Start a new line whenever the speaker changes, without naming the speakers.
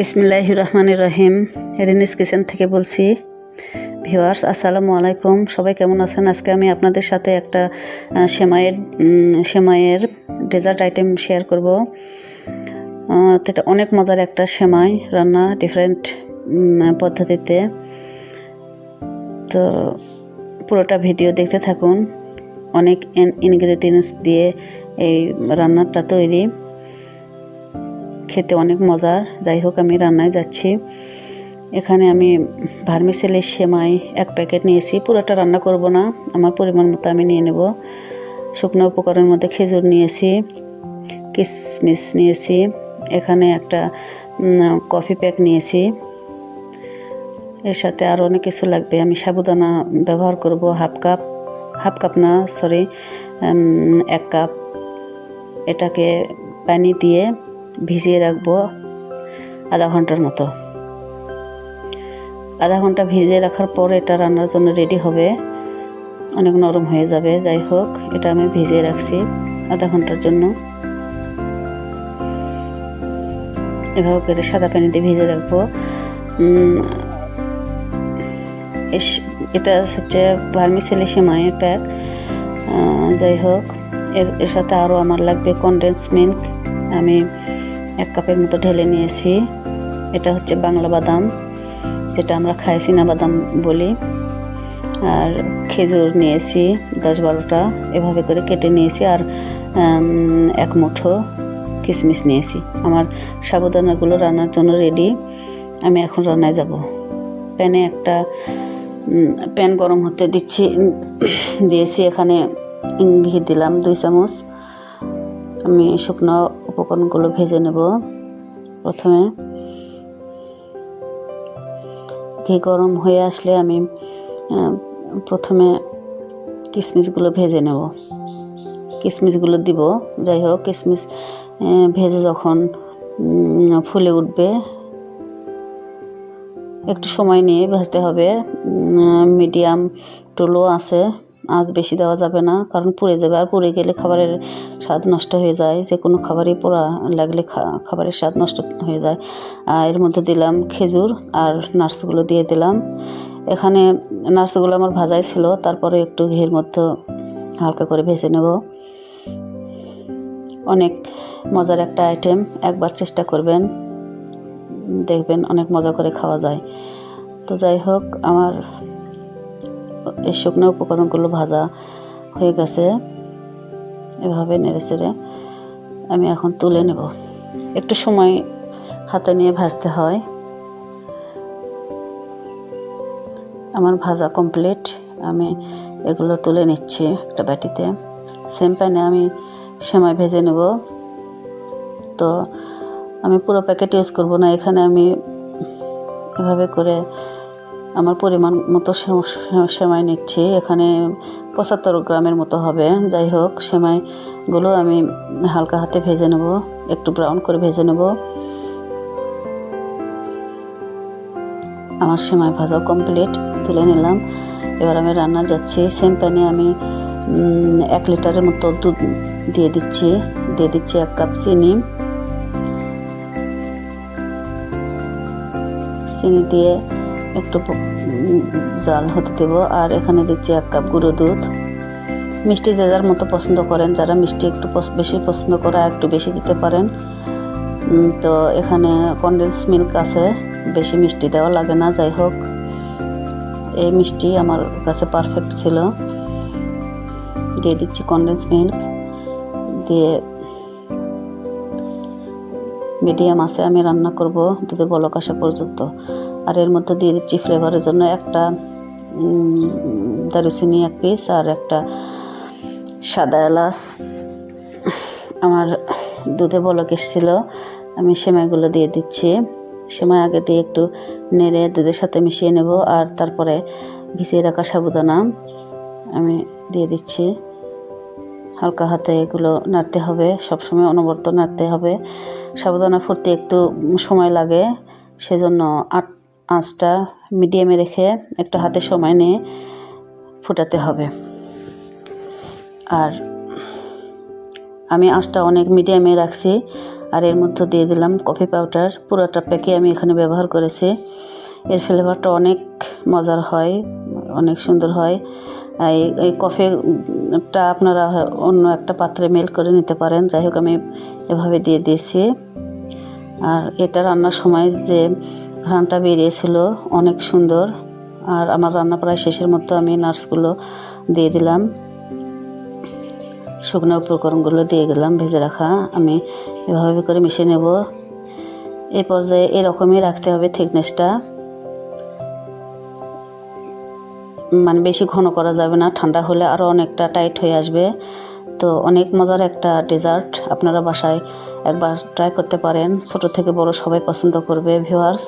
বিসমিল্লাহ রহমান রহিম Rhaenys kitchen থেকে বলছি ভিওয়ার্স আসসালামু আলাইকুম। সবাই কেমন আছেন? আজকে আমি আপনাদের সাথে একটা সেমাইয়ের সেমাইয়ের ডেজার্ট আইটেম শেয়ার করব। তো এটা অনেক মজার একটা সেমাই, রান্না ডিফারেন্ট পদ্ধতিতে। তো পুরোটা ভিডিও দেখতে থাকুন। অনেক ইনগ্রেডিয়েন্টস দিয়ে এই রান্নাটা তৈরি। খেতে অনেক মজার। যাই হোক, আমি রান্নায় যাচ্ছি। এখানে আমি ভার্মিসেলি সেমাই এক প্যাকেট নিয়েছি। পুরোটা রান্না করব না, আমার পরিমাণ মতো আমি নিয়ে নেব। শুকনো উপকরণের মধ্যে খেজুর নিয়েছি কিশমিশ নিয়েছি, এখানে একটা কফি প্যাক নিয়েছি। এর সাথে আরও অনেক কিছু লাগবে। আমি সাবুদানা ব্যবহার করব, হাফ কাপ হাফ কাপ না সরি এক কাপ। এটাকে পানি দিয়ে ভিজিয়ে রাখব আধা ঘণ্টার মতো। আধা ঘণ্টা ভিজিয়ে রাখার পর এটা রান্নার জন্য রেডি হবে। অনেক নরম হয়ে যাবে, যাই হোক, এটা আমি ভিজিয়ে রাখছি আধা ঘণ্টার জন্য। এভাবে করে সাদা পানিতে ভিজিয়ে রাখব। এটা হচ্ছে ভার্মিসেলি সেমাইয়ের প্যাক যাই হোক, এর সাথে আরও আমার লাগবে কনডেন্স মিল্ক আমি এক কাপের মতো ঢেলে নিয়েছি। এটা হচ্ছে বাংলা বাদাম, যেটা আমরা খাই চীনা বাদাম বলি। আর খেজুর নিয়েছি দশ বারোটা, এভাবে করে কেটে নিয়েছি। আর এক মুঠো কিশমিশ নিয়েছি। আমার সাবুদানাগুলো রান্নার জন্য রেডি আমি এখন রান্নায় যাব। প্যানে একটা প্যান গরম হতে দিচ্ছি, দিয়েছি এখানে ঘি দিলাম দুই চামচ। আমি শুকনো উপকরণগুলো ভেজে নেব। প্রথমে ঘি গরম হয়ে আসলে আমি প্রথমে কিশমিশগুলো ভেজে নেব। কিশমিশগুলো দিব, যাই হোক কিশমিশ ভেজে যখন ফুলে উঠবে, একটু সময় নিয়ে ভাজতে হবে। মিডিয়াম টু লো আছে। আঁচ বেশি দেওয়া যাবে না, কারণ পুড়ে যাবে। আর পুড়ে গেলে খাবারের স্বাদ নষ্ট হয়ে যায়। যে কোনো খাবারই পোড়া লাগলে খাবারের স্বাদ নষ্ট হয়ে যায়। আর এর মধ্যে দিলাম খেজুর আর নার্সগুলো দিয়ে দিলাম। এখানে নার্সগুলো আমার ভাজাই ছিল, তারপরে একটু ঘির মধ্যে হালকা করে ভেজে নেব। অনেক মজার একটা আইটেম একবার চেষ্টা করবেন। দেখবেন অনেক মজা করে খাওয়া যায়। তো যাই হোক, আমার শুকনো উপকরণগুলো ভাজা হয়ে গেছে। এভাবে নেড়ে চেড়ে আমি এখন তুলে নেব। একটু সময় হাতে নিয়ে ভাজতে হয়। আমার ভাজা কমপ্লিট। আমি এগুলো তুলে নিচ্ছি একটা বাটিতে। সেম প্যানে আমি সেমাই ভেজে নেব। তো আমি পুরো প্যাকেট ইউজ করব না। এখানে আমি এভাবে করে আমার পরিমাণ মতো সেমাই নিচ্ছি। এখানে পঁচাত্তর গ্রামের মতো হবে। যাই হোক, সেমাইগুলো আমি হালকা হাতে ভেজে নেব। একটু ব্রাউন করে ভেজে নেব। আমার সেমাই ভাজাও কমপ্লিট তুলে নিলাম। এবার আমি রান্না যাচ্ছি। সেম প্যানে আমি এক লিটারের মতো দুধ দিয়ে দিচ্ছি। দিয়ে দিচ্ছি এক কাপ চিনি। চিনি দিয়ে একটু জাল হতে দেব। আর এখানে দিচ্ছি এক কাপ গুঁড়ো দুধ। মিষ্টি যে যার মতো পছন্দ করেন, যারা মিষ্টি একটু বেশি পছন্দ করে একটু বেশি দিতে পারেন। তো এখানে কনডেন্স মিল্ক আছে, বেশি মিষ্টি দেওয়া লাগে না, যাই হোক। এই মিষ্টি আমার কাছে পারফেক্ট ছিল। দিয়ে দিচ্ছি কনডেন্স মিল্ক দিয়ে মিডিয়াম আছে, আমি রান্না করব দুধে বলক আসা পর্যন্ত। আর এর মধ্যে দিয়ে দিচ্ছি ফ্লেভারের জন্য একটা দারুচিনি এক পিস আর একটা সাদা এলাচ। আমার দুধে বলক এসেছিল, আমি সেমাইগুলো দিয়ে দিচ্ছি। সেমাই আগে দিয়ে একটু নেড়ে দুধের সাথে মিশিয়ে নেব আর তারপরে ভিজিয়ে রাখা সাবুদানা আমি দিয়ে দিচ্ছি। হালকা হাতে এগুলো নাড়তে হবে, সবসময় অনবরত নাড়তে হবে। সাবুদানা ফুটতে একটু সময় লাগে, সেজন্য আট আঁচটা মিডিয়ামে রেখে একটা হাতে সময় নিয়ে ফুটাতে হবে। আর আমি আঁচটা অনেক মিডিয়ামে রাখছি আর এর মধ্যে দিয়ে দিলাম কফি পাউডার। পুরোটা প্যাকে আমি এখানে ব্যবহার করেছি। এর ফ্লেভারটা অনেক মজার হয়, অনেক সুন্দর হয়। এই এই কফিটা আপনারা অন্য একটা পাত্রে মেল করে নিতে পারেন। যাই হোক, আমি এভাবে দিয়ে দিয়েছি। আর এটা রান্নার সময় যে ঘ্রাণটা বেরিয়েছিল, অনেক সুন্দর। আর আমার রান্না প্রায় শেষের মতো আমি নার্সগুলো দিয়ে দিলাম। শুকনো উপকরণগুলো দিয়ে গেলাম ভেজে রাখা। আমি এভাবে করে মিশিয়ে নেব। এই পর্যায়ে এরকমই রাখতে হবে থিকনেসটা। মানে বেশি ঘন করা যাবে না, ঠান্ডা হলে আরও অনেকটা টাইট হয়ে আসবে। তো অনেক মজার একটা ডেজার্ট, আপনারা বাসায় একবার ট্রাই করতে পারেন। ছোট থেকে বড় সবাই পছন্দ করবে, ভিউয়ার্স।